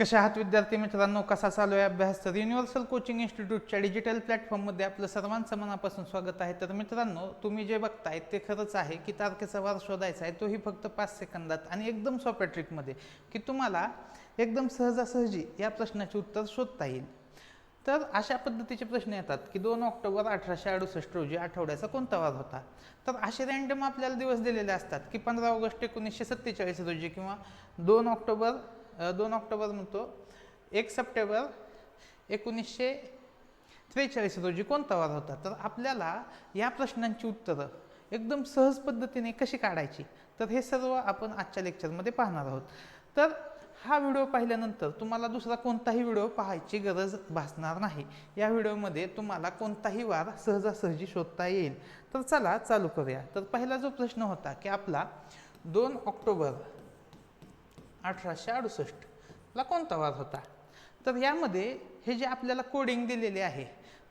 कशा आहात विद्यार्थी मित्रांनो? कसा चालू आहे अभ्यास? तर युनिव्हर्सल कोचिंग इन्स्टिट्यूटच्या डिजिटल प्लॅटफॉर्ममध्ये आपलं सर्वांचं मनापासून स्वागत आहे. तर मित्रांनो तुम्ही जे बघताय ते खरंच आहे की तारखेचा वार शोधायचा आहे. तोही फक्त पाच सेकंदात आणि एकदम सोप्या ट्रिकमध्ये की तुम्हाला एकदम सहजासहजी या प्रश्नाचे उत्तर शोधता येईल. तर अशा पद्धतीचे प्रश्न येतात की दोन ऑक्टोबर अठराशे अडुसष्ट रोजी आठवड्याचा कोणता वार होता? तर असे रँडम आपल्याला दिवस दिलेले असतात की पंधरा ऑगस्ट एकोणीसशे सत्तेचाळीस रोजी किंवा दोन ऑक्टोबर दोन ऑक्टोबर म्हणतो. एक सप्टेंबर एकोणीसशे त्रेचाळीस रोजी कोणता वार होता? तर आपल्याला या प्रश्नांची उत्तरं एकदम सहज पद्धतीने कशी काढायची? तर हे सर्व आपण आजच्या लेक्चरमध्ये पाहणार आहोत. तर हा व्हिडिओ पाहिल्यानंतर तुम्हाला दुसरा कोणताही व्हिडिओ पाहायची गरज भासणार नाही. या व्हिडिओमध्ये तुम्हाला कोणताही वार सहजासहजी शोधता येईल. तर चला चालू करूया. तर पहिला जो प्रश्न होता की आपला दोन ऑक्टोबर अठराशे अडुसष्टला कोणता वार होता? तर यामध्ये हे जे आपल्याला कोडिंग दिलेले आहे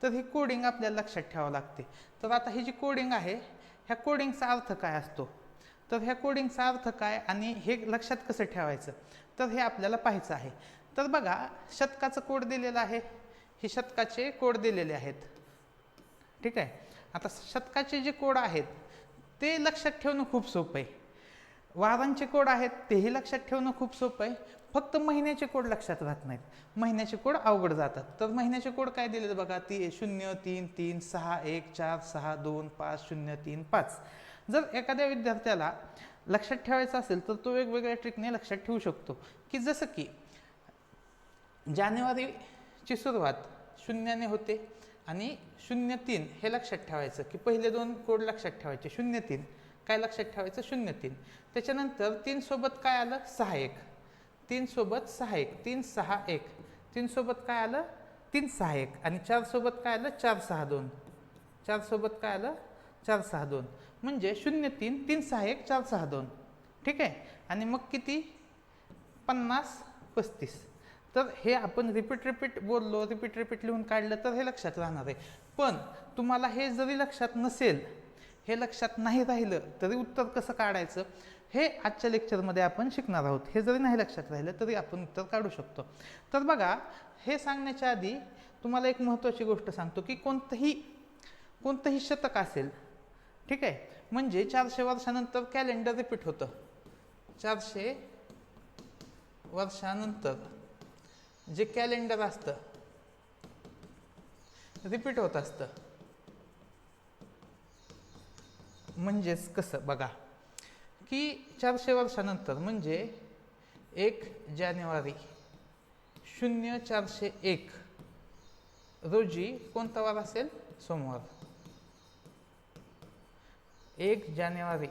तर ही कोडिंग आपल्याला लक्षात ठेवावं लागते. तर आता ही जी कोडिंग आहे ह्या कोडिंगचा अर्थ काय असतो? तर ह्या कोडिंगचा अर्थ काय आणि हे लक्षात कसं ठेवायचं? तर हे आपल्याला पाहायचं आहे. तर बघा शतकाचं कोड दिलेलं आहे. हे शतकाचे कोड दिलेले आहेत. ठीक आहे? आता शतकाचे जे कोड आहेत ते लक्षात ठेवणं खूप सोपं आहे. वारांचे कोड आहेत तेही लक्षात ठेवणं खूप सोपं आहे. फक्त महिन्याचे कोड लक्षात राहत नाहीत. महिन्याचे कोड अवघड जातात. तर महिन्याचे कोड काय दिले बघा? ती शून्य तीन तीन सहा एक चार सहा दोन पाच शून्य तीन पाच. जर एखाद्या विद्यार्थ्याला लक्षात ठेवायचं असेल तर तो वेगवेगळ्या ट्रिकने लक्षात ठेवू शकतो. की जसं की जानेवारीची सुरुवात शून्याने होते आणि शून्य तीन हे लक्षात ठेवायचं. की पहिले दोन कोड लक्षात ठेवायचे. शून्य तीन. काय लक्षात ठेवायचं? शून्य तीन. त्याच्यानंतर तीनसोबत काय आलं? सहा एक. तीनसोबत सहा एक. तीन सहा एक. तीनसोबत काय आलं? तीन सहा एक. आणि चारसोबत काय आलं? चार सहा दोन. चारसोबत काय आलं? चार सहा दोन. म्हणजे शून्य तीन. तीन सहा एक. चार सहा दोन. ठीक आहे? आणि मग किती? पन्नास पस्तीस. तर हे आपण रिपीट रिपीट बोललो रिपीट रिपीट लिहून काढलं तर हे लक्षात राहणार आहे. पण तुम्हाला हे जरी लक्षात नसेल हे लक्षात नाही राहिलं तरी उत्तर कसं काढायचं? हे आजच्या लेक्चरमध्ये आपण शिकणार आहोत. हे जरी नाही लक्षात राहिलं तरी आपण उत्तर काढू शकतो. तर बघा हे सांगण्याच्या आधी तुम्हाला एक महत्त्वाची गोष्ट सांगतो की कोणतंही कोणतंही शतक असेल ठीक आहे? म्हणजे चारशे वर्षानंतर कॅलेंडर रिपीट होतं. चारशे वर्षानंतर जे कॅलेंडर असतं रिपीट होत असतं. म्हणजेच कसं? बघा. की चारशे वर्षानंतर म्हणजे एक जानेवारी शून्य चारशे एक रोजी कोणता वार असेल? सोमवार. एक जानेवारी.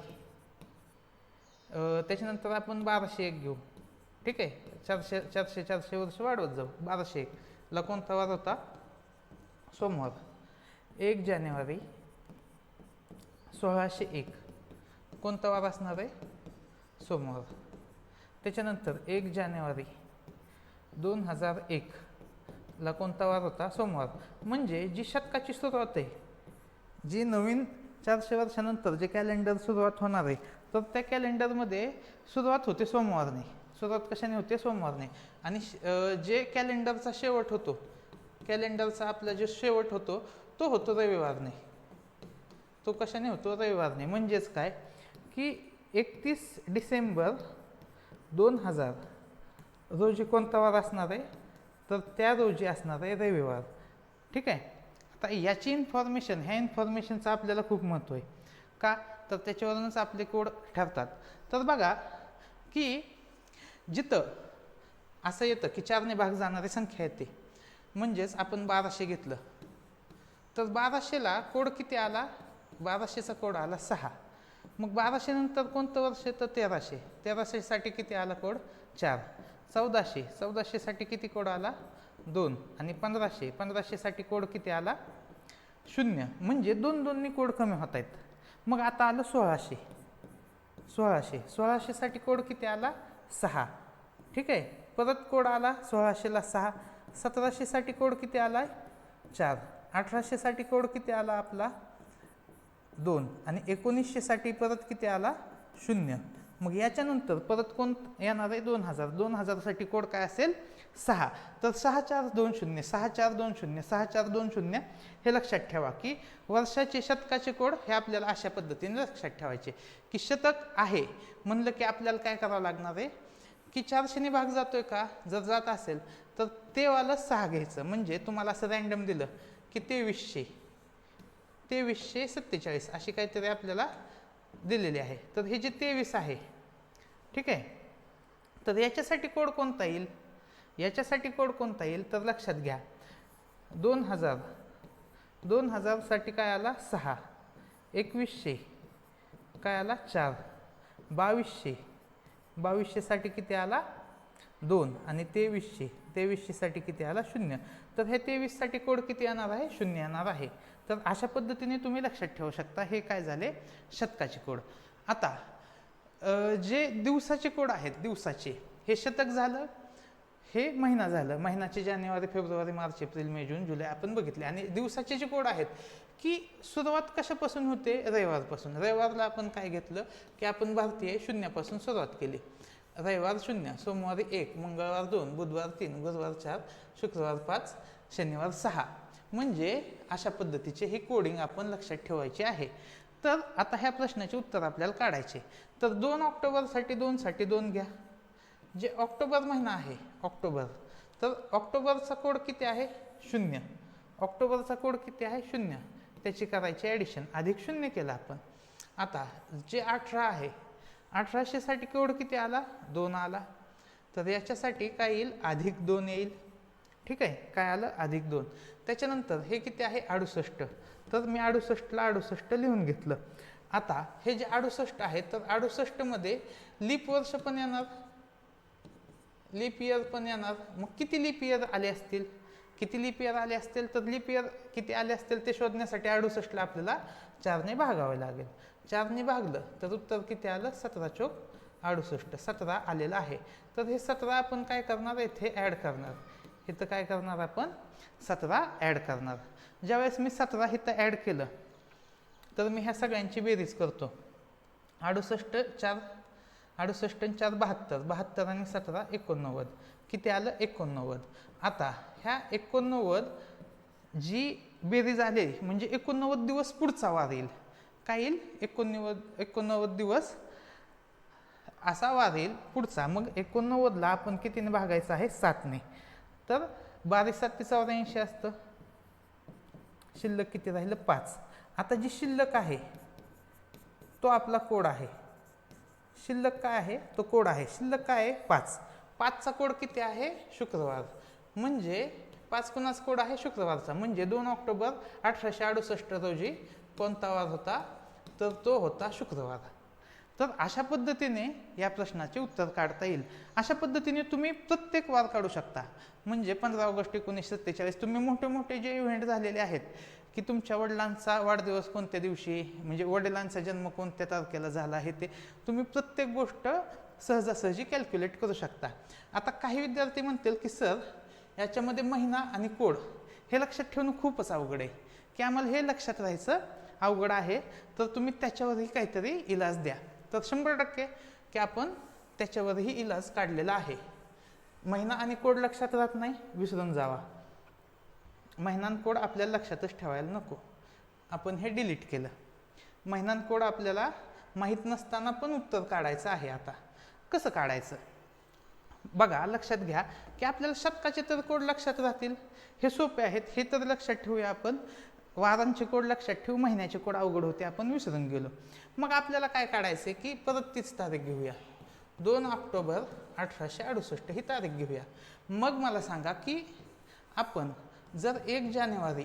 त्याच्यानंतर आपण बाराशे एक घेऊ. ठीक आहे? चारशे चारशे चारशे वर्ष वाढवत जाऊ. बाराशे एकला कोणता वार होता? सोमवार. एक जानेवारी. सोळाशे एक. कोणता वार असणार आहे? सोमवार. त्याच्यानंतर एक जानेवारी दोन हजार एक ला कोणता वार होता? सोमवार. म्हणजे जी शतकाची सुरुवात आहे जी नवीन चारशे वर्षानंतर जे कॅलेंडर सुरुवात होणार आहे तर त्या कॅलेंडरमध्ये सुरुवात होते सोमवारने. सुरुवात कशाने होते? सोमवारने. आणि श- जे कॅलेंडरचा शेवट होतो कॅलेंडरचा आपला जो शेवट होतो तो होतो रविवारने. तो कशाने होतो? रविवारने म्हणजेच काय? की एकतीस डिसेंबर दोन हजार रोजी कोणता वार असणार आहे तर त्या रोजी असणार आहे रविवार ठीक आहे? आता याची इन्फॉर्मेशन ह्या इन्फॉर्मेशनचं आपल्याला खूप महत्त्व आहे. का? तर त्याच्यावरूनच आपले कोड ठरतात. तर बघा की जिथं असं येतं की चारने भाग जाणारी संख्या येते. म्हणजेच आपण बाराशे घेतलं. तर बाराशेला कोड किती आला? बाराशेचा कोड आला सहा. मग बाराशेनंतर कोणतं वर्ष येतं तेराशे. तेराशेसाठी किती आला कोड? चार. चौदाशे. चौदाशेसाठी किती कोड आला? दोन. आणि पंधराशे. पंधराशेसाठी कोड किती आला? शून्य. म्हणजे दोन दोननी कोड कमी होत आहेत. मग आता आलं सोळाशे. सोळाशे. सोळाशेसाठी कोड किती आला? सहा. ठीक आहे? परत कोड आला सोळाशेला सहा. सतराशेसाठी कोड किती आला चार. अठराशेसाठी कोड किती आला आपला? दोन. आणि एकोणीसशेसाठी परत किती आला? शून्य. मग याच्यानंतर परत कोण येणार आहे? दोन हजार. दोन हजारसाठी कोड काय असेल? सहा. तर सहा चार दोन शून्य. सहा चार दोन शून्य. सहा चार दोन शून्य. हे लक्षात ठेवा की वर्षाचे शतकाचे कोड हे आपल्याला अशा पद्धतीने लक्षात ठेवायचे की शतक आहे. म्हणलं की आपल्याला काय करावं लागणार आहे? की चारशेने भाग जातोय का? जर जात असेल तर तेवालं सहा घ्यायचं. म्हणजे तुम्हाला असं रँडम दिलं की तेवीसशे. तेवीसशे सत्तेचाळीस अशी काहीतरी आपल्याला दिलेली आहे. तर हे जे तेवीस आहे ठीक आहे? तर याच्यासाठी कोड कोणता येईल? याच्यासाठी कोड कोणता येईल? तर लक्षात घ्या. दोन हजार दोन हजारसाठी काय आला? सहा. एकवीसशे काय आला? चार. बावीसशे बावीसशेसाठी किती आला? दोन. आणि तेवीसशे तेवीसशेसाठी किती आला? शून्य. तर हे तेवीससाठी कोड किती येणार आहे? शून्य येणार आहे. तर अशा पद्धतीने तुम्ही लक्षात ठेवू शकता हे काय झाले? शतकाचे कोड. आता जे दिवसाचे कोड आहेत दिवसाचे हे शतक झालं हे महिना झालं. महिनाचे जानेवारी फेब्रुवारी मार्च एप्रिल मे जून जुलै आपण बघितले. आणि दिवसाचे जे कोड आहेत की सुरुवात कशापासून होते? रविवारपासून. रविवारला आपण काय घेतलं? की आपण भारतीय शून्यापासून सुरुवात केली. रविवार शून्य सोमवारी एक मंगळवार दोन बुधवार तीन गुरुवार चार शुक्रवार पाच शनिवार सहा. म्हणजे अशा पद्धतीचे हे कोडिंग आपण लक्षात ठेवायचे आहे. तर आता ह्या प्रश्नाचे उत्तर आपल्याला काढायचे. तर दोन ऑक्टोबरसाठी दोनसाठी दोन घ्या. जे ऑक्टोबर महिना आहे ऑक्टोबर. तर ऑक्टोबरचा कोड किती आहे? शून्य. ऑक्टोबरचा कोड किती आहे? शून्य. त्याची करायची ॲडिशन अधिक शून्य केलं आपण. आता जे अठरा आहे अठराशेसाठी कोड किती आला? दोन आला. तर याच्यासाठी काय येईल? अधिक दोन येईल. ठीक आहे? काय आलं? अधिक दोन. त्याच्यानंतर हे किती आहे? अडुसष्ट. तर मी अडुसष्टला अडुसष्ट लिहून घेतलं. आता हे जे अडुसष्ट आहे तर अडुसष्टमध्ये लीप वर्ष पण येणार. लीप इयर पण येणार. मग किती लीप इयर आले असतील? किती लीप इयर आले असतील? तर लीप इयर किती आले असतील ते शोधण्यासाठी अडुसष्टला आपल्याला चारने भागावे लागेल. चारने भागलं तर उत्तर किती आलं? सतरा चोक अडुसष्ट. सतरा आलेलं आहे. तर हे सतरा आपण काय करणार? इथे ॲड करणार. इथं काय करणार आपण? सतरा ॲड करणार. ज्यावेळेस मी सतरा इथं ॲड केलं तर मी ह्या सगळ्यांची बेरीज करतो. अडुसष्ट चार अडुसष्ट आणि चार बहात्तर. बहात्तर आणि सतरा एकोणनव्वद. किती आलं? एकोणनव्वद. आता ह्या एकोणनव्वद जी बेरीज आली म्हणजे एकोणनव्वद दिवस पुढचा वार येईल काय येईल? एकोणनव्वद एकोणनव्वद दिवस असा वार येईल पुढचा. मग एकोणनव्वदला आपण कितीने भागायचं आहे? सातने. तर बावीस सात ते चौऱ्याऐंशी असतं. शिल्लक किती राहिलं? पाच. आता जी शिल्लक आहे तो आपला कोड आहे. शिल्लक काय आहे? तो कोड आहे. शिल्लक काय आहे? पाच. पाचचा कोड किती आहे? शुक्रवार. म्हणजे पाच कुणाचा कोड आहे? शुक्रवारचा. म्हणजे दोन ऑक्टोबर अठराशे अडुसष्ट रोजी कोणता वार होता? तर तो होता शुक्रवार. तर अशा पद्धतीने या प्रश्नाचे उत्तर काढता येईल. अशा पद्धतीने तुम्ही प्रत्येक वार काढू शकता. म्हणजे पंधरा ऑगस्ट एकोणीसशे सत्तेचाळीस तुम्ही मोठे मोठे जे इव्हेंट झालेले आहेत की तुमच्या वडिलांचा वाढदिवस कोणत्या दिवशी म्हणजे वडिलांचा जन्म कोणत्या तारखेला झाला आहे ते तुम्ही प्रत्येक गोष्ट सहजासहजी कॅल्क्युलेट करू शकता. आता काही विद्यार्थी म्हणतील की सर याच्यामध्ये महिना आणि कोड हे लक्षात ठेवणं खूपच अवघड आहे. की आम्हाला हे लक्षात राहायचं अवघड आहे तर तुम्ही त्याच्यावरही काहीतरी इलाज द्या. तर शंभर टक्के की आपण त्याच्यावरही इलाज काढलेला आहे. महिना आणि कोड लक्षात राहत नाही विसरून जावा. महिनान कोड आपल्याला लक्षातच ठेवायला नको. आपण हे डिलीट केलं. महिनान कोड आपल्याला माहीत नसताना पण उत्तर काढायचं आहे आता. कसं काढायचं? बघा लक्षात घ्या की आपल्याला शतकाचे तर कोड लक्षात राहतील. हे सोपे आहेत हे तर लक्षात ठेवूया आपण. वारांची कोड लक्षात ठेवू महिन्याची कोड अवघड होते आपण विसरून गेलो. मग आपल्याला काय काढायचं की परत तीच तारीख घेऊया. दोन ऑक्टोबर अठराशे अडुसष्ट ही तारीख घेऊया. मग मला सांगा की आपण जर एक जानेवारी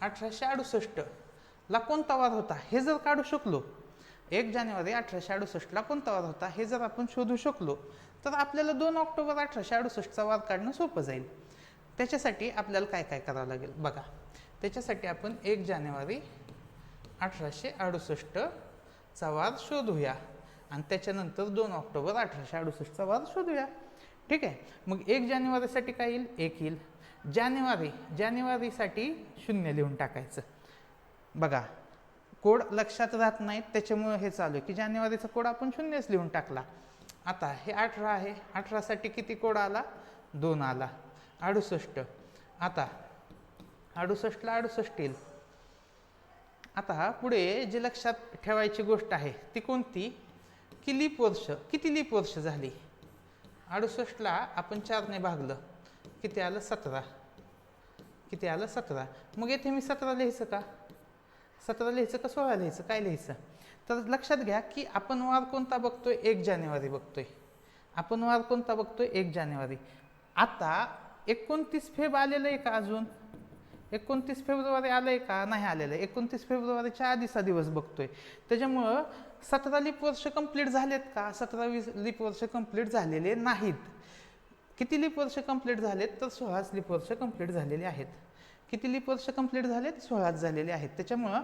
अठराशे अडुसष्टला कोणता वार होता हे जर काढू शकलो एक जानेवारी अठराशे अडुसष्टला कोणता वार होता हे जर आपण शोधू शकलो तर आपल्याला दोन ऑक्टोबर अठराशे अडुसष्टचा वार काढणं सोपं जाईल. त्याच्यासाठी आपल्याला काय काय करावं लागेल? बघा त्याच्यासाठी आपण एक जानेवारी अठराशे अडुसष्टचा वार शोधूया. आणि त्याच्यानंतर दोन ऑक्टोबर अठराशे अडुसष्टचा वार शोधूया. ठीक आहे? मग एक जानेवारीसाठी काय येईल? एक येईल. जानेवारी जानेवारीसाठी शून्य लिहून टाकायचं. बघा कोड लक्षात राहत नाहीत त्याच्यामुळे हे चालू आहे. की जानेवारीचा कोड आपण शून्यच लिहून टाकला. आता हे अठरा आहे. अठरासाठी किती कोड आला? दोन आला. अडुसष्ट. आता अडुसष्टला अडुसष्ट येईल. आता पुढे जे लक्षात ठेवायची गोष्ट आहे ती कोणती? की लीप वर्ष. किती लीप वर्ष झाली? अडुसष्टला आपण चारने भागलं. किती आलं? सतरा. किती आलं? सतरा. मग येथे मी सतरा लिहायचं का? सतरा लिहायचं का? सोळा लिहायचं? काय लिहायचं? तर लक्षात घ्या की आपण वार कोणता बघतोय? एक जानेवारी बघतोय. आपण वार कोणता बघतोय? एक जानेवारी. आता एकोणतीस फेब आलेलं आहे का अजून? एकोणतीस फेब्रुवारी आलं आहे का? नाही आलेलं. आहे एकोणतीस फेब्रुवारीच्या आधीचा दिवस बघतोय. त्याच्यामुळं सतरा लिप वर्ष कंप्लीट झालेत का? सतरा वीस लिप वर्ष कंप्लीट झालेले नाहीत. किती लिप वर्ष कंप्लीट झालेत? तर सोळाच लिप वर्ष कंप्लीट झालेले आहेत. किती लिप वर्ष कंप्लीट झालेत? सोळाच झालेले आहेत. त्याच्यामुळं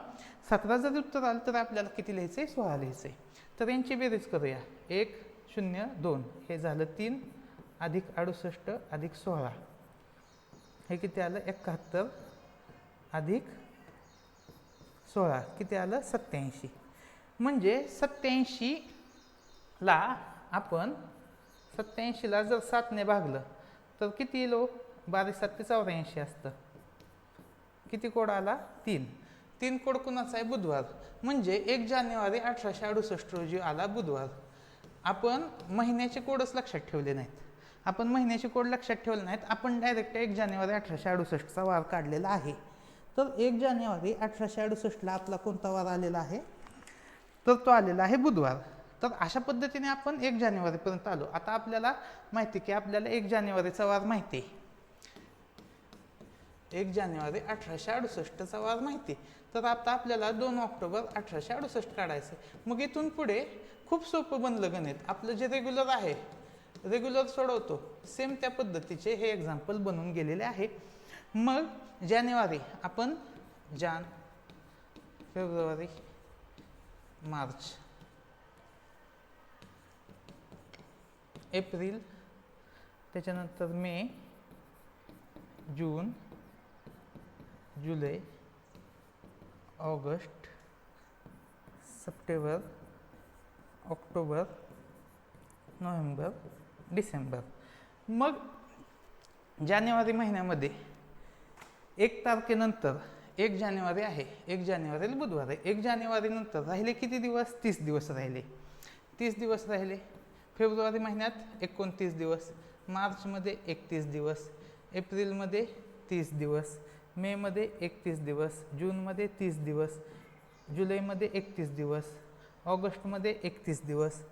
सतरा जर उत्तर आलं तर आपल्याला किती लिहायचं आहे सोळा लिहायचं आहे तर यांची बेरीज करूया. एक शून्य दोन. हे झालं तीन अधिक अडुसष्ट अधिक सोळा. हे किती आलं? एकाहत्तर अधिक सोळा. किती आलं? सत्याऐंशी म्हणजे सत्याऐंशीला आपण सत्याऐंशीला जर सातने भागलं तर किती येईल हो? बारा सात ते चौऱ्याऐंशी असतं. किती कोड आला? तीन. तीन कोड कुणाचा आहे? बुधवार. म्हणजे एक जानेवारी अठराशे अडुसष्ट रोजी आला बुधवार. आपण महिन्याचे कोडच लक्षात ठेवले नाहीत. आपण महिन्याचे कोड लक्षात ठेवले नाहीत. आपण डायरेक्ट एक जानेवारी अठराशे अडुसष्टचा वार काढलेला आहे. तर एक जानेवारी अठराशे अडुसष्टला आपला कोणता वार आलेला आहे? तर तो आलेला आहे बुधवार. तर अशा पद्धतीने आपण एक जानेवारीपर्यंत आलो. आता आपल्याला माहिती की आपल्याला एक जानेवारीचा वार माहिती आहे. एक जानेवारी अठराशे अडुसष्टचा वार माहिती तर आता आपल्याला दोन ऑक्टोबर अठराशे अडुसष्ट काढायचं आहे. मग इथून पुढे खूप सोपं बनलं गणित. आपलं जे रेग्युलर आहे रेग्युलर सोडवतो. सेम त्या पद्धतीचे हे एक्झाम्पल बनून गेलेले आहे. मग जानेवारी आपण जान फेब्रुवारी मार्च एप्रिल त्याच्यानंतर मे जून जुलै August September October November December. मग जानेवारी महिन्यामध्ये एक तारखेनंतर एक जानेवारी आहे एक जानेवारीला बुधवार आहे. एक जानेवारीनंतर राहिले किती दिवस? तीस दिवस राहिले. तीस दिवस राहिले. फेब्रुवारी महिन्यात एकोणतीस दिवस मार्चमध्ये एकतीस दिवस एप्रिलमध्ये तीस दिवस मेमध्ये एकतीस दिवस जूनमध्ये तीस दिवस जुलैमध्ये एकतीस दिवस ऑगस्टमध्ये एकतीस दिवस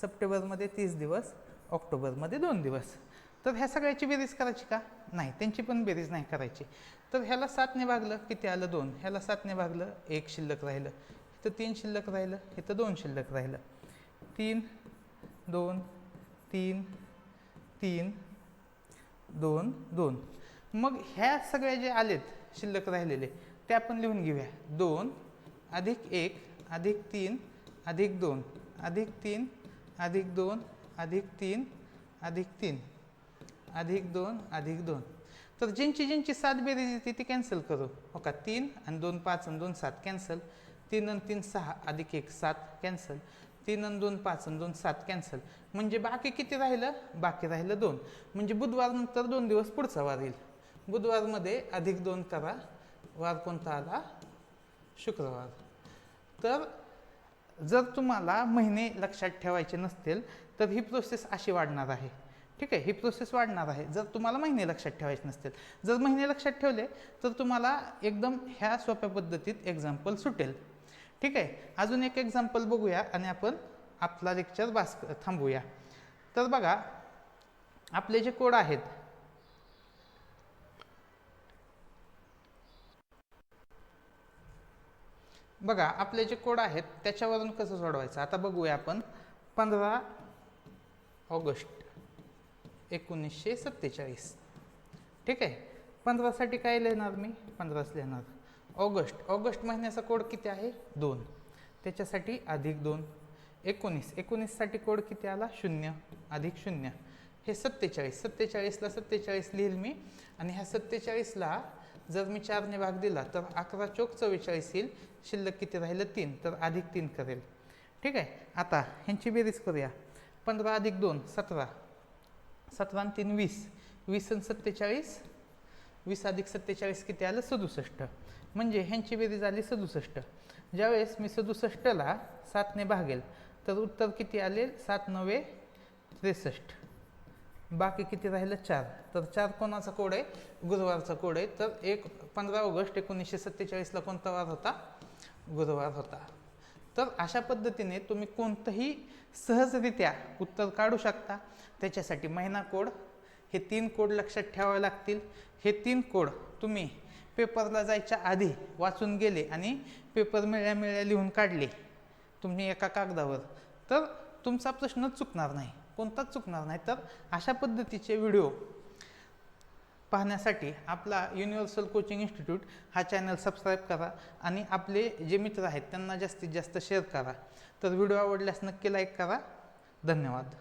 सप्टेंबरमध्ये तीस दिवस ऑक्टोबरमध्ये दोन दिवस. तर ह्या सगळ्याची बेरीज करायची का? नाही त्यांची पण बेरीज नाही करायची. तर ह्याला सातने भागलं किती आलं? दोन. ह्याला सातने भागलं एक शिल्लक राहिलं. इथं तीन शिल्लक राहिलं इथं दोन शिल्लक राहिलं. तीन दोन तीन तीन दोन दोन. मग ह्या सगळ्या जे आलेत शिल्लक राहिलेले ते आपण लिहून घेऊया. दोन अधिक एक अधिक तीन अधिक दोन. अधिक तीन अधिक दोन अधिक तीन अधिक तीन. अधिक दोन अधिक दोन. तर ज्यांची ज्यांची सात बेरीज येते ती कॅन्सल करू. हो का? तीन आणि दोन पाच आणि दोन सात कॅन्सल तीन आणि तीन सहा अधिक एक सात कॅन्सल तीन आणि दोन पाच आणि दोन सात कॅन्सल म्हणजे बाकी किती राहिलं? बाकी राहिलं दोन. म्हणजे बुधवारनंतर दोन दिवस पुढचा वार येईल. बुधवारमध्ये अधिक दोन करा. वार कोणता आला? शुक्रवार. तर जर तुम्हाला महिने लक्षात ठेवायचे नसतील तर ही प्रोसेस अशी वाढणार आहे. ठीक आहे ही प्रोसेस वाढणार आहे. जर तुम्हाला महिने लक्षात ठेवायचे नसतील. जर महिने लक्षात ठेवले तर तुम्हाला एकदम ह्या सोप्या पद्धतीत एक्झाम्पल सुटेल. ठीक आहे अजून एक एक्झाम्पल बघूया आणि आपण आपला लेक्चर बास थांबूया. तर बघा आपले जे कोड आहेत बघा आपले जे कोड आहेत त्याच्यावरून कसं सोडवायचं? आता बघूया आपण पंधरा ऑगस्ट. एकोणीसशे सत्तेचाळीस. ठीक आहे? पंधरासाठी काय लिहिणार मी? पंधराच लिहिणार. ऑगस्ट. ऑगस्ट महिन्याचा कोड किती आहे? दोन. त्याच्यासाठी अधिक दोन. एकोणीस. एकोणीससाठी कोड किती आला? शून्य. अधिक शून्य. हे सत्तेचाळीस. सत्तेचाळीसला सत्तेचाळीस लिहिल मी. आणि ह्या सत्तेचाळीसला जर मी चारने भाग दिला तर अकरा चौक चव्वेचाळीस येईल. शिल्लक किती राहिलं? तीन. तर अधिक तीन करेल. ठीक आहे? आता ह्यांची बेरीज करूया. पंधरा अधिक दोन सतरा. सातवान तीन वीस. वीस आणि सत्तेचाळीस. वीस अधिक सत्तेचाळीस किती आलं? सदुसष्ट. म्हणजे ह्यांची बेरीज आली सदुसष्ट. ज्यावेळेस मी सदुसष्टला सातने भागेल तर उत्तर किती आले? सात नव्वे त्रेसष्ट. बाकी किती राहिलं? चार. तर चार कोणाचा कोड आहे? गुरुवारचा कोड आहे. तर एक पंधरा ऑगस्ट एकोणीसशे सत्तेचाळीसला कोणता वार होता? गुरुवार होता. तर अशा पद्धतीने तुम्ही कोणतंही सहजरित्या उत्तर काढू शकता. त्याच्यासाठी महिना कोड हे तीन कोड लक्षात ठेवावे लागतील. हे तीन कोड तुम्ही पेपरला जायच्या आधी वाचून गेले आणि पेपर मिळ्या मिळ्या लिहून काढले. तुम्ही एका कागदावर. तर तुमचा प्रश्न चुकणार नाही. कोणताच चुकणार नाही. तर अशा पद्धतीचे व्हिडिओ पाहण्यासाठी आपला युनिव्हर्सल कोचिंग इन्स्टिट्यूट हा चॅनल सबस्क्राईब करा आणि आपले जे मित्र आहेत त्यांना जास्तीत जास्त शेअर करा. तर व्हिडिओ आवडल्यास नक्की लाईक करा. धन्यवाद.